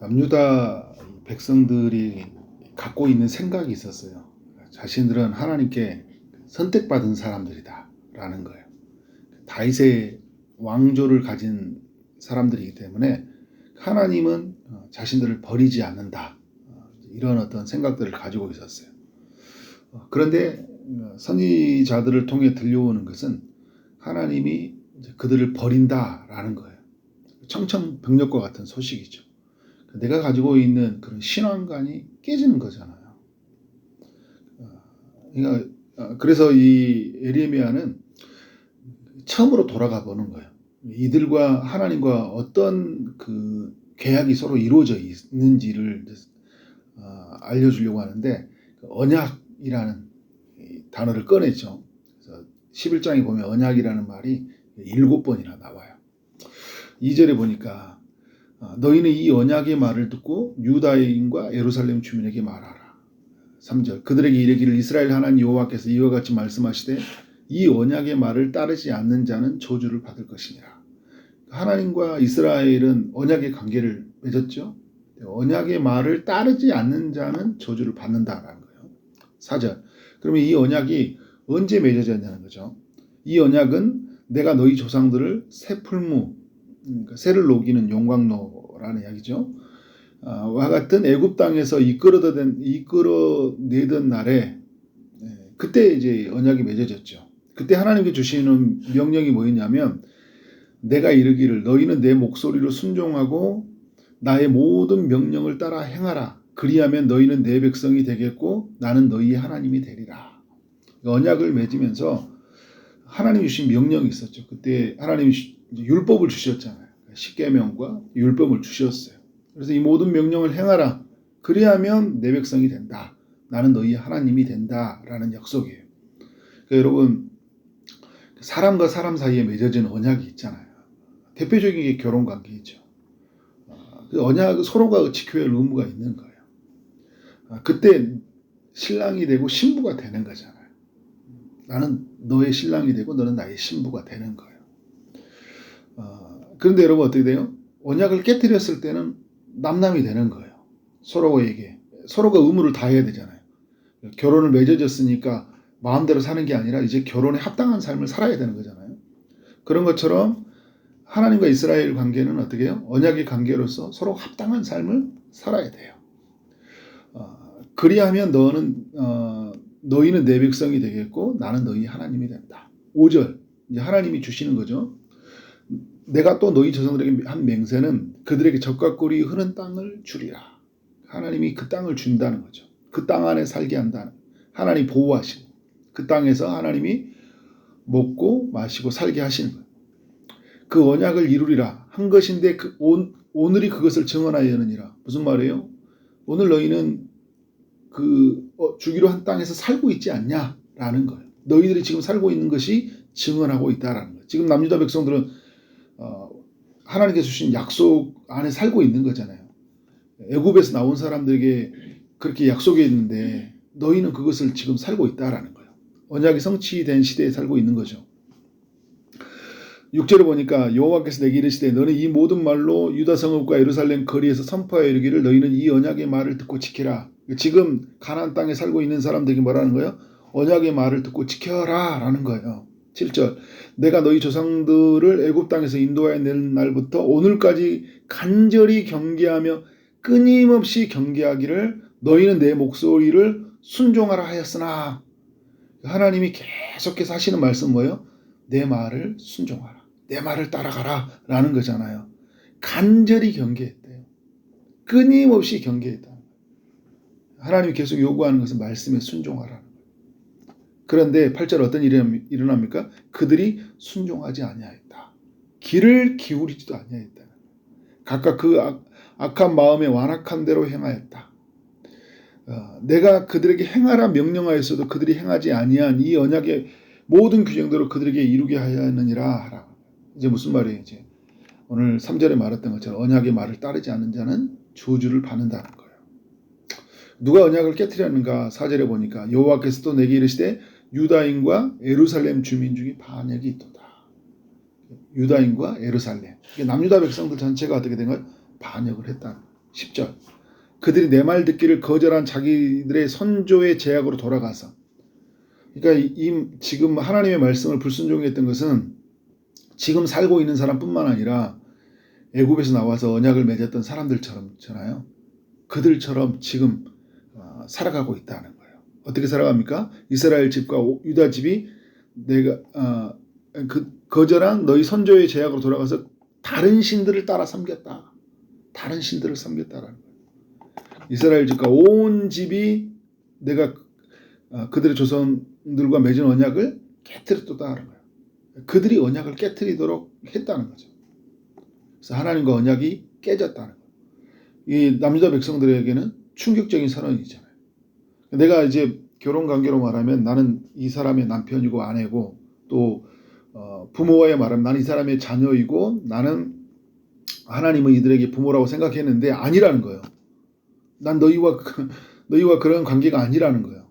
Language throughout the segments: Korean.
남유다 백성들이 갖고 있는 생각이 있었어요. 자신들은 하나님께 선택받은 사람들이다라는 거예요. 다윗의 왕조를 가진 사람들이기 때문에 하나님은 어, 자신들을 버리지 않는다. 어, 이런 어떤 생각들을 가지고 있었어요. 어, 그런데 어, 선지자들을 통해 들려오는 것은 하나님이 그들을 버린다라는 거예요. 청천벽력과 같은 소식이죠. 내가 가지고 있는 그런 신앙관이 깨지는 거잖아요. 어, 그러니까 어, 그래서 이 에레미야는 처음으로 돌아가 보는 거예요. 이들과 하나님과 어떤 그 계약이 서로 이루어져 있는지를 어, 알려주려고 하는데 그 언약이라는 이 단어를 꺼냈죠. 그래서 11장에 보면 언약이라는 말이 일곱 번이나 나와요. 2절에 보니까 어, 너희는 이 언약의 말을 듣고 유다인과 예루살렘 주민에게 말하라. 3절 그들에게 이르기를 이스라엘 하나님 여호와께서 이와 같이 말씀하시되 이 언약의 말을 따르지 않는 자는 저주를 받을 것이니라. 하나님과 이스라엘은 언약의 관계를 맺었죠. 언약의 말을 따르지 않는 자는 저주를 받는다라는 거예요. 4절. 그러면 이 언약이 언제 맺어졌냐는 거죠. 이 언약은 내가 너희 조상들을 새 풀무, 그러니까 새를 녹이는 용광로 라는 이야기죠. 아, 와 같은 애굽 땅에서 이끌어내던 이끌어내던 날에 예, 그때 이제 언약이 맺어졌죠. 그때 하나님께 주시는 명령이 뭐였냐면 내가 이르기를 너희는 내 목소리로 순종하고 나의 모든 명령을 따라 행하라. 그리하면 너희는 내 백성이 되겠고 나는 너희의 하나님이 되리라. 언약을 맺으면서 하나님 주신 명령이 있었죠. 그때 하나님이 율법을 주셨잖아요. 십계명과 율법을 주셨어요. 그래서 이 모든 명령을 행하라. 그리하면 내 백성이 된다. 나는 너희 하나님이 된다라는 약속이에요. 그러니까 여러분 사람과 사람 사이에 맺어진 언약이 있잖아요. 대표적인 게 결혼 관계이죠. 어, 그 언약 서로가 지켜야 할 의무가 있는 거예요. 아, 그때 신랑이 되고 신부가 되는 거잖아요. 나는 너의 신랑이 되고 너는 나의 신부가 되는 거예요. 어, 그런데 여러분 어떻게 돼요? 언약을 깨뜨렸을 때는 남남이 되는 거예요. 서로에게 서로가 의무를 다해야 되잖아요. 결혼을 맺어졌으니까 마음대로 사는 게 아니라 이제 결혼에 합당한 삶을 살아야 되는 거잖아요. 그런 것처럼 하나님과 이스라엘 관계는 어떻게 해요? 언약의 관계로서 서로 합당한 삶을 살아야 돼요. 어, 그리하면 너는 어, 너희는 내 백성이 되겠고 나는 너희 하나님이 된다. 5절 이제 하나님이 주시는 거죠. 내가 또 너희 조상들에게 한 맹세는 그들에게 적과 꿀이 흐른 땅을 주리라. 하나님이 그 땅을 준다는 거죠. 그 땅 안에 살게 한다는 하나님 보호하시고 그 땅에서 하나님이 먹고 마시고 살게 하시는 거예요. 그 언약을 이루리라 한 것인데 그 온, 오늘이 그것을 증언하여느니라. 무슨 말이에요? 오늘 너희는 그 어, 주기로 한 땅에서 살고 있지 않냐라는 거예요. 너희들이 지금 살고 있는 것이 증언하고 있다라는 거예요. 지금 남유다 백성들은 어, 하나님께서 주신 약속 안에 살고 있는 거잖아요. 애굽에서 나온 사람들에게 그렇게 약속했는데 너희는 그것을 지금 살고 있다라는 거예요. 언약이 성취된 시대에 살고 있는 거죠. 6절을 보니까 여호와께서 내게 이르시되 너는 이 모든 말로 유다 성읍과 예루살렘 거리에서 선포하여 이르기를 너희는 이 언약의 말을 듣고 지키라. 지금 가나안 땅에 살고 있는 사람들에게 뭐라는 거예요? 언약의 말을 듣고 지켜라라는 거예요. 7절 내가 너희 조상들을 애굽 땅에서 인도하여 낸 날부터 오늘까지 간절히 경계하며 끊임없이 경계하기를 너희는 내 목소리를 순종하라 하였으나 하나님이 계속해서 하시는 말씀 뭐예요? 내 말을 순종하라. 내 말을 따라가라. 라는 거잖아요. 간절히 경계했대요. 끊임없이 경계했다. 하나님이 계속 요구하는 것은 말씀에 순종하라는 거예요. 그런데 8절 어떤 일이 일어납니까? 그들이 순종하지 아니하였다. 길을 기울이지도 아니하였다. 각각 그 악, 악한 마음에 완악한 대로 행하였다. 어, 내가 그들에게 행하라 명령하였어도 그들이 행하지 아니한 이 언약의 모든 규정대로 그들에게 이루게 하였느니라 하라. 이제 무슨 말이에요? 이제 오늘 3절에 말했던 것처럼 언약의 말을 따르지 않는 자는 저주를 받는다는 거예요. 누가 언약을 깨뜨렸는가? 4절에 보니까 여호와께서 또 내게 이르시되 유다인과 예루살렘 주민 중에 반역이 있도다. 유다인과 예루살렘. 이게 남유다 백성들 전체가 어떻게 된 거예요? 반역을 거예요. 10절. 그들이 내 말 듣기를 거절한 자기들의 선조의 제약으로 돌아가서 그러니까 이, 이 지금 하나님의 말씀을 불순종했던 것은 지금 살고 있는 사람뿐만 아니라 애굽에서 나와서 언약을 맺었던 사람들처럼잖아요. 그들처럼 지금 어, 살아가고 있다는. 어떻게 살아갑니까? 이스라엘 집과 오- 유다 집이 내가 어, 그 거절한 너희 선조의 제약으로 돌아가서 다른 신들을 따라 섬겼다. 다른 신들을 섬겼다라는 거예요. 이스라엘 집과 온 집이 내가 어, 그들의 조선들과 맺은 언약을 깨뜨렸다는 거예요. 그들이 언약을 깨뜨리도록 했다는 거죠. 그래서 하나님과 언약이 깨졌다는 거예요. 이 남유다 백성들에게는 충격적인 선언이잖아요. 내가 이제 결혼 관계로 말하면 나는 이 사람의 남편이고 아내고 또 어, 부모와의 말하면 나는 이 사람의 자녀이고 나는 하나님은 이들에게 부모라고 생각했는데 아니라는 거예요. 난 너희와 그- 너희와 그런 관계가 아니라는 거예요.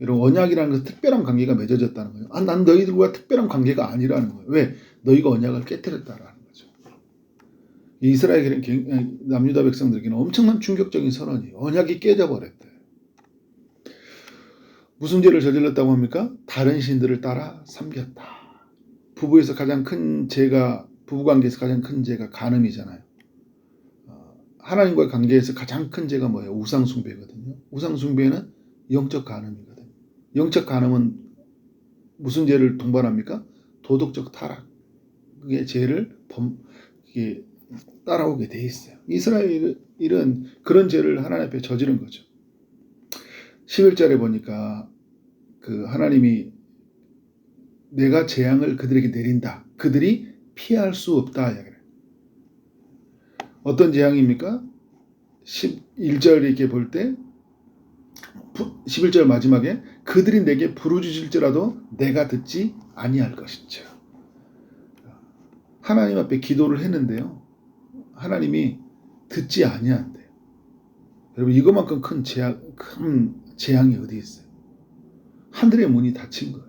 이런 언약이라는 것은 특별한 관계가 맺어졌다는 거예요. 아, 난 너희들과 특별한 관계가 아니라는 거예요. 왜? 너희가 언약을 깨뜨렸다라는 거죠. 이 이스라엘 경- 남유다 백성들에게는 엄청난 충격적인 선언이에요. 언약이 깨져버렸대. 무슨 죄를 저질렀다고 합니까? 다른 신들을 따라 섬겼다. 부부에서 가장 큰 죄가 부부 관계에서 가장 큰 죄가 간음이잖아요. 어, 하나님과의 관계에서 가장 큰 죄가 뭐예요? 우상 숭배거든요. 우상 숭배는 영적 간음이거든요. 영적 간음은 무슨 죄를 동반합니까? 도덕적 타락의 죄를 범 이게 따라오게 돼 있어요. 이스라엘은 그런 죄를 하나님 앞에 저지른 거죠. 11절에 보니까 그 하나님이 내가 재앙을 그들에게 내린다. 그들이 피할 수 없다. 어떤 재앙입니까? 11절 이렇게 볼 때 11절 마지막에 그들이 내게 부르짖을지라도 내가 듣지 아니할 것이죠. 하나님 앞에 기도를 했는데요. 하나님이 듣지 아니한대요. 여러분 이것만큼 큰 재앙 큰 재앙이 어디 있어요? 하늘의 문이 닫힌 거예요.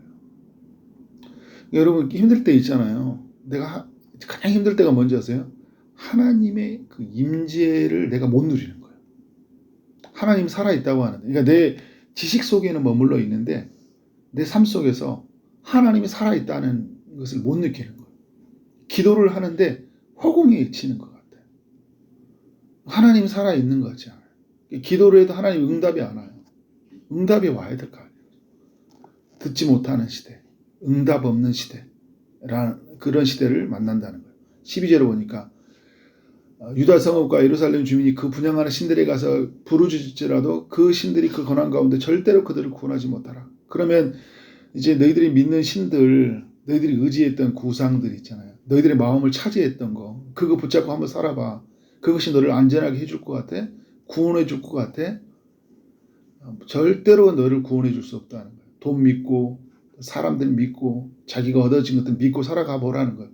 여러분 힘들 때 있잖아요. 내가 하- 가장 힘들 때가 뭔지 아세요? 하나님의 그 임재를 내가 못 누리는 거예요. 하나님 살아 있다고 하는데, 그러니까 내 지식 속에는 머물러 있는데 내 삶 속에서 하나님이 살아 있다는 것을 못 느끼는 거예요. 기도를 하는데 허공에 치는 것 같아요. 하나님 살아 있는 거지. 기도를 해도 하나님 응답이 안 와요. 응답이 와야 될 거. 듣지 못하는 시대, 응답 없는 시대라는 그런 시대를 만난다는 거예요. 12절을 보니까 어, 유다 성읍과 예루살렘 주민이 그 분양하는 신들에 가서 부르짖을지라도 그 신들이 그 권한 가운데 절대로 그들을 구원하지 못하라. 그러면 이제 너희들이 믿는 신들, 너희들이 의지했던 구상들 있잖아요. 너희들의 마음을 차지했던 거, 그거 붙잡고 한번 살아봐. 그것이 너를 안전하게 해줄 것 같아? 구원해 줄 것 같아? 어, 절대로 너를 구원해 줄 수 없다는 거예요. 돈 믿고, 사람들 믿고, 자기가 얻어진 것들 믿고 살아가 보라는 거예요.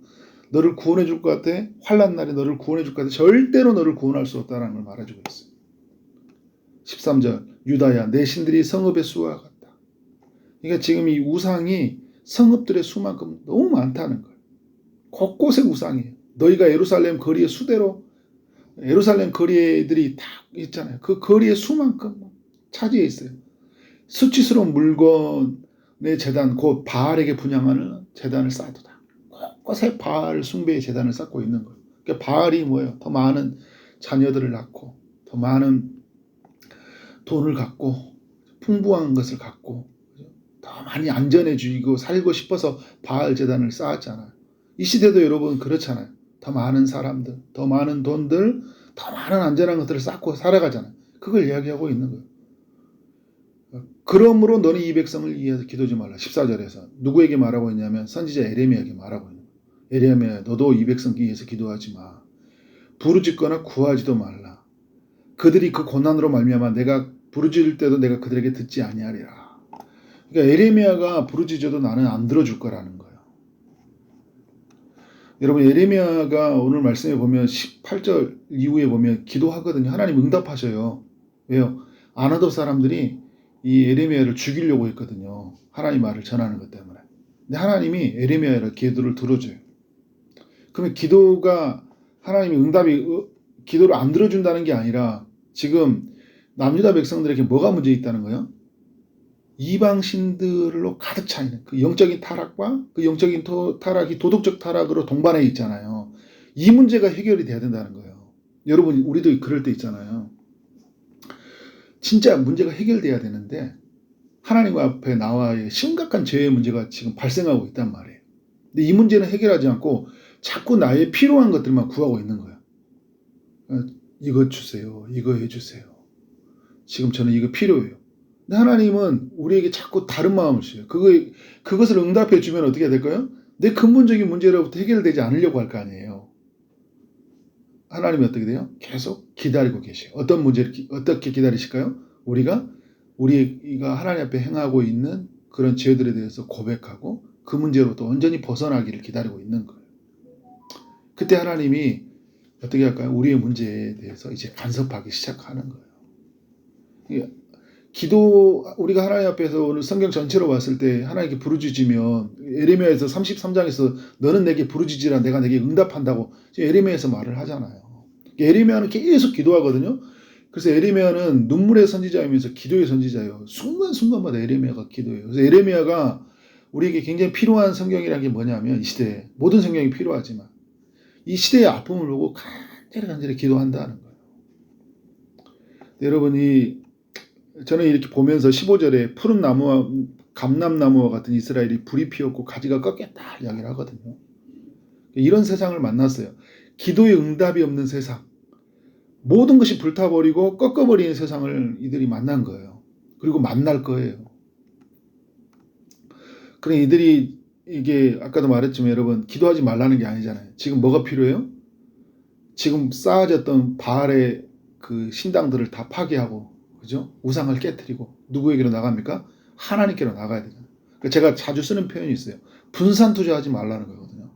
너를 구원해 줄 것 같아? 환란 날에 너를 구원해 줄 것 같아? 절대로 너를 구원할 수 없다는 걸 말해주고 있어요. 13절 유다야 내 신들이 성읍의 수와 같다. 그러니까 지금 이 우상이 성읍들의 수만큼 너무 많다는 거예요. 곳곳에 우상이에요. 너희가 예루살렘 거리의 수대로 예루살렘 거리들이 다 있잖아요. 그 거리의 수만큼 차지해 있어요. 수치스러운 물건의 재단, 곧 바알에게 분양하는 재단을 쌓아두다. 곳곳에 바알 숭배의 재단을 쌓고 있는 거예요. 그러니까 바알이 뭐예요? 더 많은 자녀들을 낳고, 더 많은 돈을 갖고, 풍부한 것을 갖고, 더 많이 안전해지고 살고 싶어서 바알 재단을 쌓았잖아요. 이 시대도 여러분 그렇잖아요. 더 많은 사람들, 더 많은 돈들, 더 많은 안전한 것들을 쌓고 살아가잖아요. 그걸 이야기하고 있는 거예요. 그러므로 너는 이 백성을 위해서 기도지 말라. 14절에서 누구에게 말하고 있냐면 선지자 에레미야에게 말하고 있는 거예요. 에레미야 너도 이 백성 위해서 기도하지 마. 부르짖거나 구하지도 말라. 그들이 그 고난으로 말미암아 내가 부르짖을 때도 내가 그들에게 듣지 아니하리라. 그러니까 에레미야가 부르짖어도 나는 안 들어줄 거라는 거예요. 여러분 에레미야가 오늘 말씀에 보면 18절 이후에 보면 기도하거든요. 하나님 응답하셔요. 왜요? 아나도 사람들이 이 에레미야를 죽이려고 했거든요. 하나님 말을 전하는 것 때문에. 근데 하나님이 에레미야의 기도를 들어줘요. 그러면 기도가 하나님이 응답이 어, 기도를 안 들어준다는 게 아니라 지금 남유다 백성들에게 뭐가 문제 있다는 거예요? 이방 신들로 가득 차 있는 그 영적인 타락과 그 영적인 토- 타락이 도덕적 타락으로 동반해 있잖아요. 이 문제가 해결이 돼야 된다는 거예요. 여러분 우리도 그럴 때 있잖아요. 진짜 문제가 해결돼야 되는데 하나님 앞에 나와의 심각한 죄의 문제가 지금 발생하고 있단 말이에요. 근데 이 문제는 해결하지 않고 자꾸 나의 필요한 것들만 구하고 있는 거예요. 어, 이거 주세요. 이거 해주세요. 지금 저는 이거 필요해요. 근데 하나님은 우리에게 자꾸 다른 마음을 주세요. 그거, 그것을 응답해 주면 어떻게 될까요? 내 근본적인 문제로부터 해결되지 않으려고 할 거 아니에요. 하나님이 어떻게 돼요? 계속 기다리고 계셔요. 어떤 문제를, 기- 어떻게 기다리실까요? 우리가, 우리가 하나님 앞에 행하고 있는 그런 죄들에 대해서 고백하고 그 문제로부터 완전히 벗어나기를 기다리고 있는 거예요. 그때 하나님이 어떻게 할까요? 우리의 문제에 대해서 이제 간섭하기 시작하는 거예요. 기도 우리가 하나님 앞에서 오늘 성경 전체로 봤을 때 하나님께 부르짖으면 에레미야에서 33장에서 너는 내게 부르짖으라 내가 내게 응답한다고 에레미야에서 말을 하잖아요. 에레미야는 계속 기도하거든요. 그래서 에레미야는 눈물의 선지자이면서 기도의 선지자예요. 순간순간마다 에레미야가 기도해요. 그래서 에레미야가 우리에게 굉장히 필요한 성경이라는 게 뭐냐면 이 시대에 모든 성경이 필요하지만 이 시대의 아픔을 보고 간절히 간절히 기도한다는 거예요. 여러분이 저는 이렇게 보면서 15절에 푸른 나무와 감람나무와 같은 이스라엘이 불이 피었고 가지가 꺾였다 이야기를 하거든요. 이런 세상을 만났어요. 기도의 응답이 없는 세상. 모든 것이 불타버리고 꺾어버리는 세상을 이들이 만난 거예요. 그리고 만날 거예요. 그래 이들이 이게 아까도 말했지만 여러분 기도하지 말라는 게 아니잖아요. 지금 뭐가 필요해요? 지금 쌓아졌던 바알의 그 신당들을 다 파괴하고 그죠? 우상을 깨뜨리고 누구에게로 나갑니까? 하나님께로 나가야 되잖아요. 그러니까 제가 자주 쓰는 표현이 있어요. 분산 투자하지 말라는 거거든요.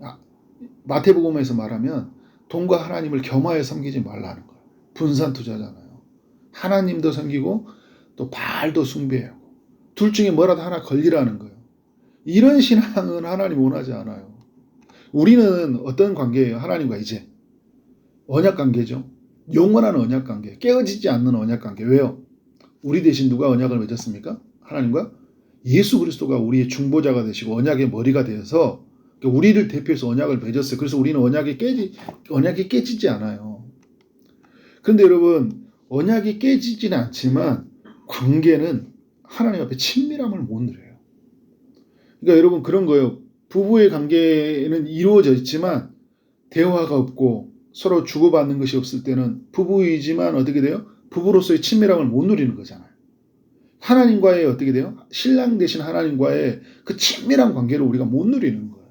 아, 마태복음에서 말하면 돈과 하나님을 겸하여 섬기지 말라는 거예요. 분산 투자잖아요. 하나님도 섬기고 또 바알도 숭배하고 둘 중에 뭐라도 하나 걸리라는 거예요. 이런 신앙은 하나님 원하지 않아요. 우리는 어떤 관계예요? 하나님과 이제 언약 관계죠. 영원한 언약 관계, 깨어지지 않는 언약 관계. 왜요? 우리 대신 누가 언약을 맺었습니까? 하나님과 예수 그리스도가 우리의 중보자가 되시고 언약의 머리가 되어서 우리를 대표해서 언약을 맺었어요. 그래서 우리는 언약이 깨지 언약이 깨지지 않아요. 그런데 여러분 언약이 깨지지는 않지만 관계는 하나님 앞에 친밀함을 못 누려요. 그러니까 여러분 그런 거예요. 부부의 관계는 이루어져 있지만 대화가 없고 서로 주고받는 것이 없을 때는 부부이지만 어떻게 돼요? 부부로서의 친밀함을 못 누리는 거잖아요. 하나님과의 어떻게 돼요? 신랑 대신 하나님과의 그 친밀한 관계를 우리가 못 누리는 거예요.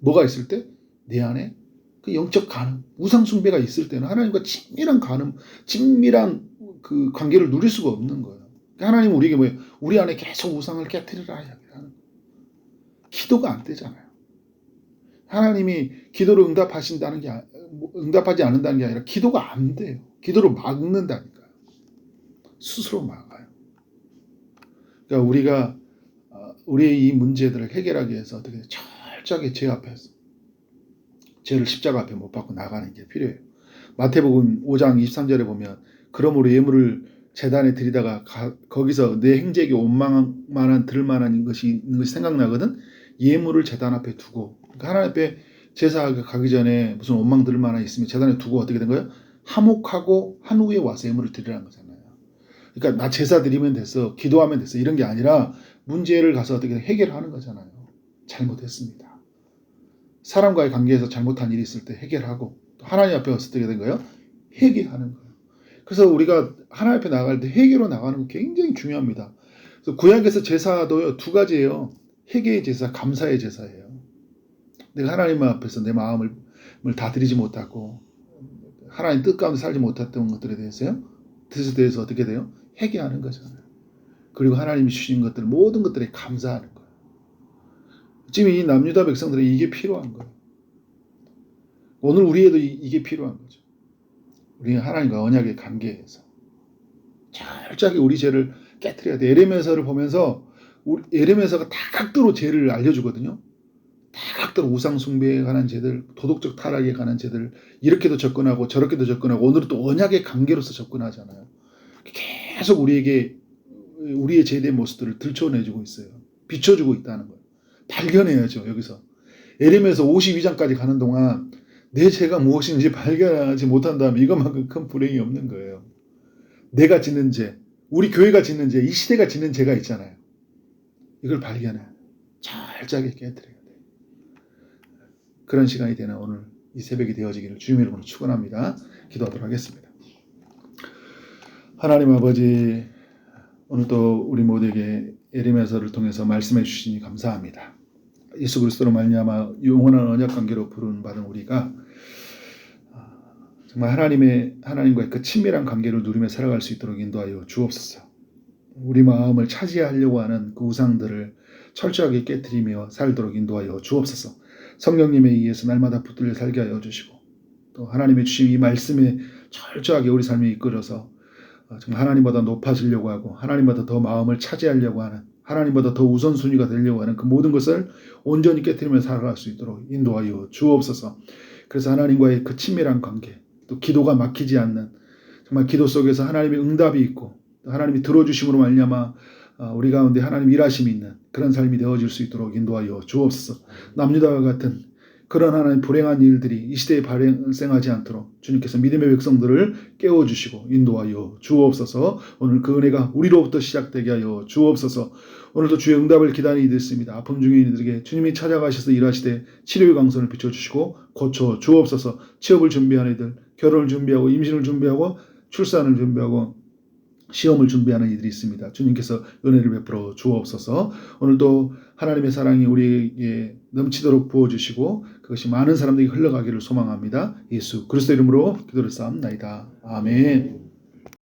뭐가 있을 때? 내 안에 그 영적 가늠, 우상숭배가 있을 때는 하나님과 친밀한 가늠, 친밀한 그 관계를 누릴 수가 없는 거예요. 하나님은 우리에게 뭐예요? 우리 안에 계속 우상을 깨뜨리라 하는. 기도가 안 되잖아요. 하나님이 기도를 응답하신다는 게, 아- 응답하지 않는다는 게 아니라 기도가 안 돼요. 기도를 막는다니까요. 스스로 막아요. 그러니까 우리가, 어, 우리의 이 문제들을 해결하기 위해서 어떻게 철저하게 제 앞에서, 죄를 십자가 앞에 못 박고 나가는 게 필요해요. 마태복음 5장 23절에 보면, 그러므로 예물을 재단에 드리다가 가- 거기서 내 행적이 원망만한 들만한 것이 있는 것이 생각나거든. 예물을 재단 앞에 두고 그러니까 하나님 앞에 제사 가기 전에 무슨 원망 들을 만한 있으면 재단에 두고 어떻게 된 거예요? 화목하고 한 후에 와서 예물을 드리라는 거잖아요. 그러니까 나 제사 드리면 됐어, 기도하면 됐어 이런 게 아니라 문제를 가서 어떻게 해결하는 거잖아요. 잘못했습니다. 사람과의 관계에서 잘못한 일이 있을 때 해결하고 또 하나님 앞에 왔을 때 된 거예요? 회개하는 거예요. 그래서 우리가 하나님 앞에 나갈 때 회개로 나가는 거 굉장히 중요합니다. 그래서 구약에서 제사도요 두 가지예요. 회개의 제사, 감사의 제사예요. 내가 하나님 앞에서 내 마음을 다 드리지 못하고 하나님 뜻 가운데 살지 못했던 것들에 대해서요. 뜻에 대해서 어떻게 돼요? 회개하는 거잖아요. 그리고 하나님이 주신 것들 모든 것들에 감사하는 거예요. 지금 이 남유다 백성들은 이게 필요한 거예요. 오늘 우리에도 이- 이게 필요한 거죠. 우리는 하나님과 언약의 관계에서 철저하게 우리 죄를 깨뜨려야 돼. 에레미야서를 보면서 에레미야서가 다 각도로 죄를 알려주거든요. 다 각들 우상 숭배에 관한 죄들, 도덕적 타락에 관한 죄들 이렇게도 접근하고 저렇게도 접근하고 오늘은 또 언약의 관계로서 접근하잖아요. 계속 우리에게 우리의 제대 모습들을 들춰내주고 있어요. 비춰주고 있다는 거예요. 발견해야죠 여기서. 에림에서 52장까지 가는 동안 내 죄가 무엇인지 발견하지 못한다면 이것만큼 큰 불행이 없는 거예요. 내가 짓는 죄, 우리 교회가 짓는 죄, 이 시대가 짓는 죄가 있잖아요. 이걸 발견해. 철저하게 깨뜨려야 돼. 그런 시간이 되는 오늘 이 새벽이 되어지기를 주님 이름으로 축원합니다. 기도하도록 하겠습니다. 하나님 아버지 오늘도 우리 모두에게 에리메서를 통해서 말씀해 주시니 감사합니다. 예수 그리스도로 말미암아 영원한 언약 관계로 부른 받은 우리가 아, 정말 하나님의 하나님과의 그 친밀한 관계를 누리며 살아갈 수 있도록 인도하여 주옵소서. 우리 마음을 차지하려고 하는 그 우상들을 철저하게 깨뜨리며 살도록 인도하여 주옵소서. 성령님에 의해서 날마다 붙들려 살게 하여 주시고 또 하나님의 주신 이 말씀에 철저하게 우리 삶이 이끌어서 어, 정말 하나님보다 높아지려고 하고 하나님보다 더 마음을 차지하려고 하는 하나님보다 더 우선순위가 되려고 하는 그 모든 것을 온전히 깨뜨리며 살아갈 수 있도록 인도하여 주옵소서. 그래서 하나님과의 그 친밀한 관계, 또 기도가 막히지 않는 정말 기도 속에서 하나님의 응답이 있고 또 하나님이 들어주심으로 말미암아 어, 우리 가운데 하나님 일하심이 있는 그런 삶이 되어질 수 있도록 인도하여 주옵소서. 남유다와 같은 그런 하나님 불행한 일들이 이 시대에 발생하지 않도록 주님께서 믿음의 백성들을 깨워주시고 인도하여 주옵소서 오늘 그 은혜가 우리로부터 시작되게 하여 주옵소서 오늘도 주의 응답을 기다리게 됐습니다. 아픔 있는 이들에게 주님이 찾아가셔서 일하시되 치료의 강선을 비춰주시고 고쳐 주옵소서 취업을 준비하는 이들 결혼을 준비하고 임신을 준비하고 출산을 준비하고 시험을 준비하는 이들이 있습니다. 주님께서 은혜를 베풀어 주옵소서. 오늘도 하나님의 사랑이 우리에게 넘치도록 부어주시고 그것이 많은 사람들에게 흘러가기를 소망합니다. 예수 그리스도 이름으로 기도를 쌓옵나이다. 아멘.